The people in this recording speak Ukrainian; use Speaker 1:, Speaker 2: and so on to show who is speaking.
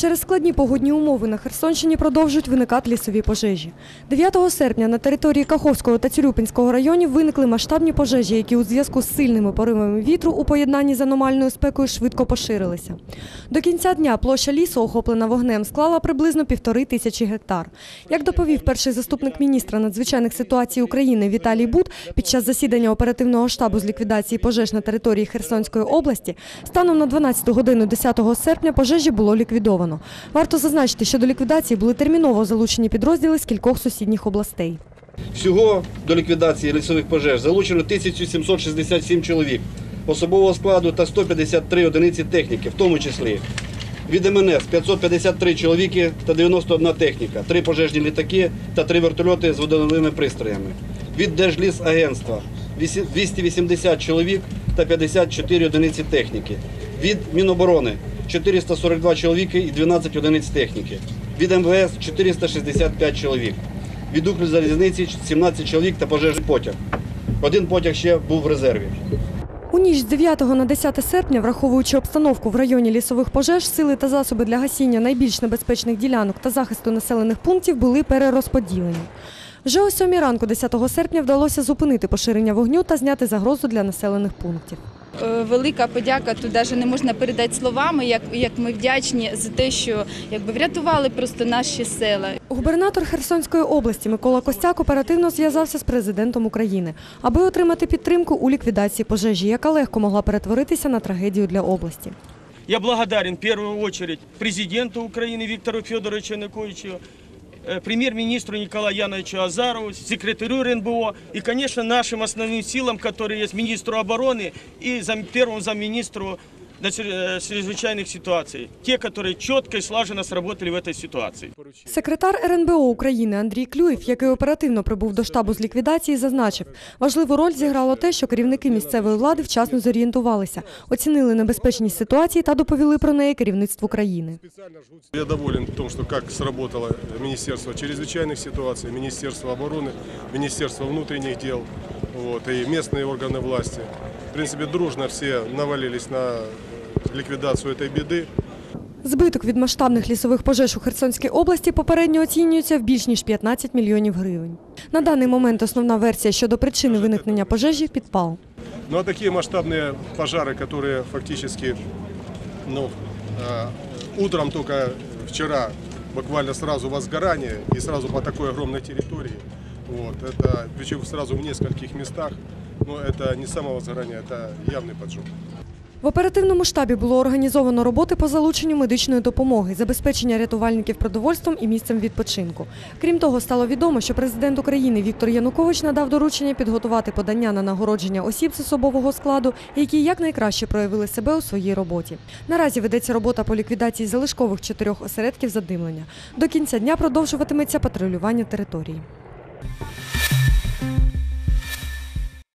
Speaker 1: Через складні погодні умови на Херсонщині продовжують виникати лісові пожежі. 9 серпня на території Каховського та Цюрюпинського районів виникли масштабні пожежі, які у зв'язку з сильними поривами вітру у поєднанні з аномальною спекою швидко поширилися. До кінця дня площа лісу, охоплена вогнем, склала приблизно півтори тисячі гектар. Як доповів перший заступник міністра надзвичайних ситуацій України Віталій Бут під час засідання оперативного штабу з ліквідації пожеж на території Херсонської області, станом на 12 годину 10 серпня пожежі було ліквідовано. Варто зазначити, що до ліквідації були терміново залучені підрозділи з кількох сусідніх областей.
Speaker 2: Всього до ліквідації лісових пожеж залучено 1767 чоловік особового складу та 153 одиниці техніки, в тому числі від МНС 553 чоловіки та 91 техніка, 3 пожежні літаки та 3 вертольоти з водоневими пристроями. Від Держлісагентства 280 чоловік та 54 одиниці техніки. Від Міноборони 442 чоловіки і 12 одиниць техніки. Від МВС 465 чоловік. Від Укрзалізниці 17 чоловік та пожежний потяг. Один потяг ще був в резерві.
Speaker 1: У ніч з 9 на 10 серпня, враховуючи обстановку в районі лісових пожеж, сили та засоби для гасіння найбільш небезпечних ділянок та захисту населених пунктів були перерозподілені. Вже о 7 ранку 10 серпня вдалося зупинити поширення вогню та зняти загрозу для населених пунктів.
Speaker 3: Е, Велика подяка тут навіть не можна передати словами, як, як ми вдячні за те, що якби врятували просто наші села.
Speaker 1: Губернатор Херсонської області Микола Костяк оперативно зв'язався з президентом України, аби отримати підтримку у ліквідації пожежі, яка легко могла перетворитися на трагедію для області.
Speaker 4: Я благодарен в первую очередь президенту Украины Виктору Федоровичу Януковичу, премьер-министру Николаю Яновичу Азарову, секретарю РНБО и, конечно, нашим основным силам, которые есть министру обороны и зам, первому замминистру нац- э, чрезвычайных ситуаций. Те, которые четко и слаженно сработали в этой ситуации.
Speaker 1: Секретар РНБО України Андрій Клюєв, який оперативно прибув до штабу з ліквідації, зазначив, важливу роль зіграло те, що керівники місцевої влади вчасно зорієнтувалися, оцінили небезпечність ситуації та доповіли про неї керівництву країни.
Speaker 5: Я доволен в том, что как сработало Министерство чрезвычайных ситуаций, Министерство обороны, Министерство внутренних дел вот, и местные органы власти. В принципе, дружно все навалились на ликвидацию этой беды.
Speaker 1: Збиток від масштабних лісових пожеж у Херсонській області попередньо оцінюється в більш ніж 15 мільйонів гривень. На даний момент основна версія щодо причини виникнення пожежі підпал.
Speaker 5: Ну а такие масштабные пожары, которые фактически ну, э, утром только вчера буквально сразу возгорание и сразу по такой огромной территории, вот, это, причем сразу в нескольких местах, но это не само возгорание, это явный поджог.
Speaker 1: В оперативному штабі було організовано роботи по залученню медичної допомоги, забезпечення рятувальників продовольством і місцем відпочинку. Крім того, стало відомо, що президент України Віктор Янукович надав доручення підготувати подання на нагородження осіб з особового складу, які якнайкраще проявили себе у своїй роботі. Наразі ведеться робота по ліквідації залишкових чотирьох осередків задимлення. До кінця дня продовжуватиметься патрулювання території.